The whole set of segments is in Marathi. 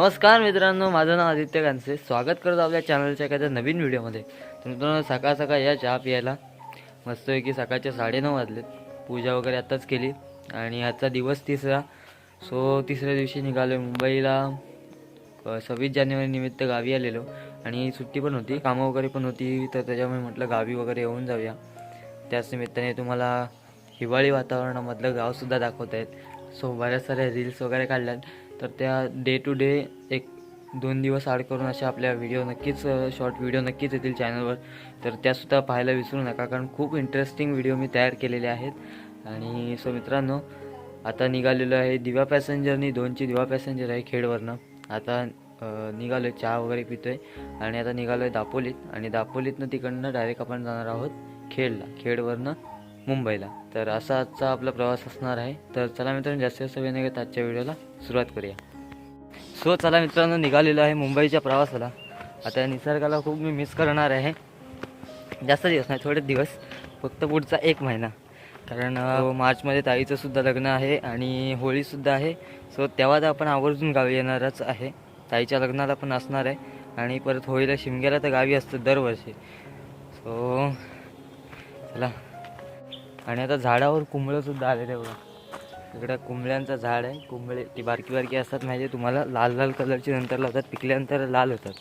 नमस्कार मित्रांनो माझं नाव आदित्य कांसे. स्वागत करतो आपल्या चॅनलच्या एखाद्या नवीन व्हिडिओमध्ये. तर मित्रांनो सकाळ सकाळ या चहा प्यायला. मस्तपैकी सकाळचे साडेनऊ वाजलेत. पूजा वगैरे आत्ताच केली. आणि आजचा दिवस तिसरा. सो तिसऱ्या दिवशी निघालो मुंबईला. सव्वीस जानेवारी निमित्त गावी आलेलो. आणि सुट्टी पण होती कामं वगैरे पण होती. तर त्याच्यामुळे म्हटलं गावी वगैरे येऊन जाऊया. त्याच निमित्ताने तुम्हाला हिवाळी वातावरणामधलं गावसुद्धा दाखवत आहेत सो बऱ्याच साऱ्या रील्स वगैरे काढल्यात. तर त्या डे टू डे एक दोन दिवस आड करून अशा आपल्या व्हिडिओ नक्कीच शॉर्ट व्हिडिओ नक्कीच येतील चॅनलवर तर त्यासुद्धा पाहायला विसरू नका कारण खूप इंटरेस्टिंग व्हिडिओ मी तयार केलेले आहेत. आणि सो मित्रांनो आता निघालेलो आहे दिवा पॅसेंजरनी दोनची दिवा पॅसेंजर आहे खेडवरनं. आता निघालो आहे चहा वगैरे पितो आहे आणि आता निघालो आहे दापोलीत. आणि दापोलीतनं तिकडनं डायरेक्ट आपण जाणार आहोत खेडला. खेडवरनं मुंबईला. तर असा आजचा आपला प्रवास असणार आहे. तर चला मित्रांनो जास्तीत जास्त वेळ घेत आजच्या व्हिडिओला सुरुवात करूया. सो चला मित्रांनो निघालेलो आहे मुंबईच्या प्रवासाला. आता निसर्गाला खूप मी मिस करणार आहे. जास्त दिवस नाही थोडे दिवस. फक्त पुढचा एक महिना. कारण अ, मार्चमध्ये ताईचं सुद्धा लग्न आहे आणि होळीसुद्धा आहे. सो तेव्हा तर आपण आवर्जून गावी येणारच आहे. ताईच्या लग्नाला पण असणार आहे. आणि परत होळीला शिमग्याला तर गावी असतं दरवर्षी. सो चला. आणि आता झाडावर कुंबळंसुद्धा आलेलं आलेले बघा. इकडं कुंबळ्यांचं झाड आहे. कुंबळे ती बारकी बारकी असतात म्हणजे तुम्हाला? लाल लाल कलरची नंतर लावतात पिकल्यानंतर लाल होतात.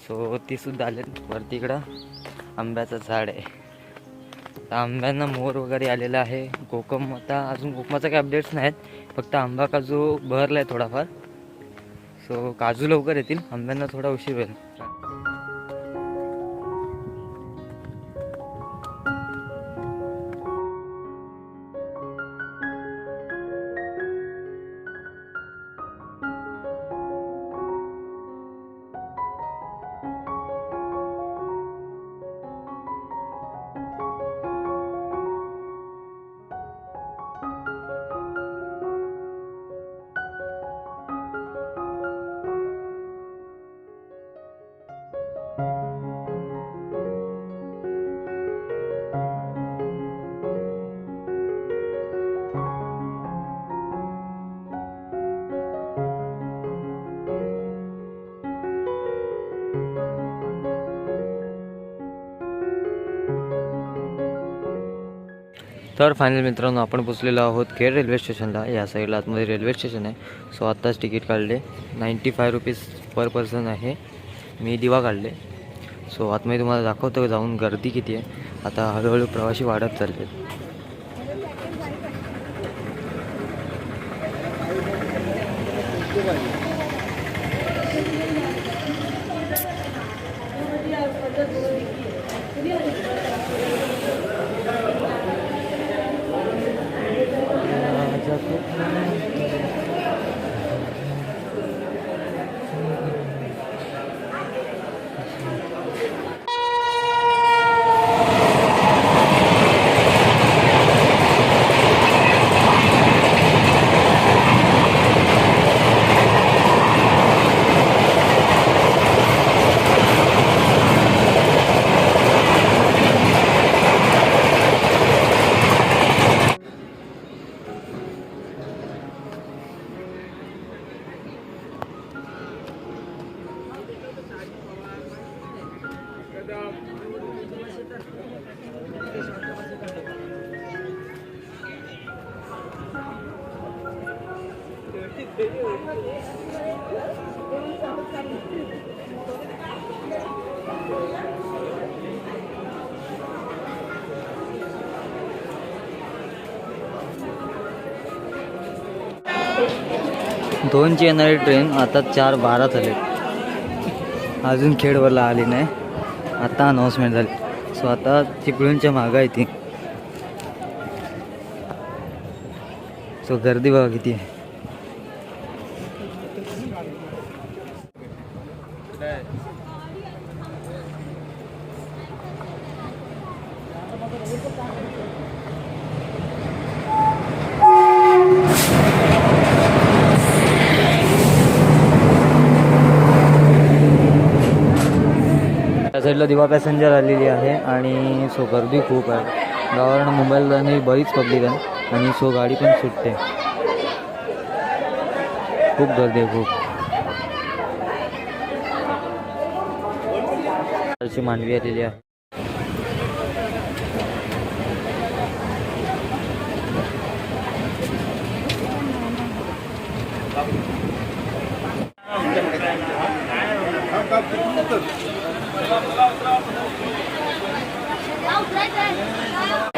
सो ती सुद्धा आले वरती इकडं आंब्याचं झाड आहे. तर आंब्यांना मोर वगैरे आलेला आहे. कोकम आता अजून कोकमाचं काही अपडेट्स नाहीत. फक्त आंबा काजू बहरला आहे थोडाफार. सो काजू लवकर येतील. आंब्यांना थोडा उशीर होईल. तर फायनल मित्रांनो आपण पोचलेलो आहोत खेड रेल्वे स्टेशनला या साईडला आतमध्ये रेल्वे स्टेशन आहे. सो आत्ताच तिकीट काढले. Ninety five rupees per person आहे. मी दिवा काढले. सो आतमध्ये तुम्हाला दाखवतो जाऊन गर्दी किती आहे. आता हळूहळू प्रवासी वाढत चालले दोनची येणारी ट्रेन आता चार बारा झाले. अजून खेडवरला आली नाही. आता अनाऊन्समेंट झाली. सो आता चिपळूणच्या मागं आहे ती. सो गर्दी बघा किती आहे. त्या साईडला दिवा पॅसेंजर आलेली आहे आणि सो गर्दी खूप आहे. गावावरून मुंबईला जाणे बरीच पब्लिक आहे आणि सो गाडी पण सुटते. खूप गर्दी आहे खूप. मांडवी आलेली आहे.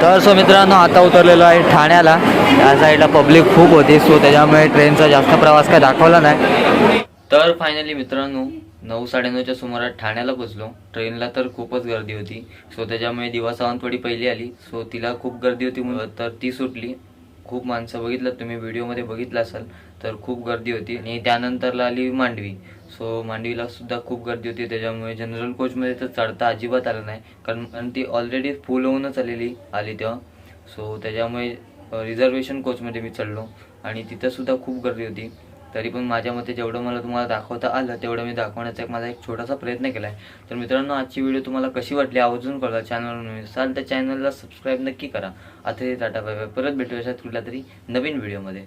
तर सो मित्रांनो आता उतरलेलो आहे ठाण्याला. या साईडला पब्लिक खूप होती सो त्याच्यामुळे ट्रेनचा जास्त प्रवास काय दाखवला नाही. तर फायनली मित्रांनो नऊ साडेनऊच्या सुमारास ठाण्याला पोचलो ट्रेनला तर खूपच गर्दी होती सो त्याच्यामुळे दिवा सावंतवाडी पहिली आली. सो तिला खूप गर्दी होती म्हणून तर ती सुटली. खूप माणसं बघितलं तुम्ही व्हिडिओमध्ये बघितलं असाल तर खूप गर्दी होती. आणि त्यानंतरला आली मांडवी. सो मांडवीला सुद्धा खूप गर्दी होती. त्याच्यामुळे जनरल कोचमध्ये तर चढता अजिबात आलं नाही. कारण आणि ती ऑलरेडी फुल होऊनच आलेली आली तेव्हा. सो त्याच्यामुळे रिझर्वेशन कोचमध्ये मी चढलो. आणि तिथंसुद्धा खूप गर्दी होती. तरी पण माझ्या मते जेवढं मला तुम्हाला दाखवता आलं तेवढं मी दाखवण्याचा एक माझा एक छोटासा प्रयत्न केला आहे तर मित्रांनो आजची व्हिडिओ तुम्हाला कशी वाटली आवर्जून कळवा. चॅनलवर असाल तर चॅनलला सबस्क्राईब नक्की करा. आता टाटा बाय बाय. परत भेटूया कुठल्या तरी नवीन व्हिडिओमध्ये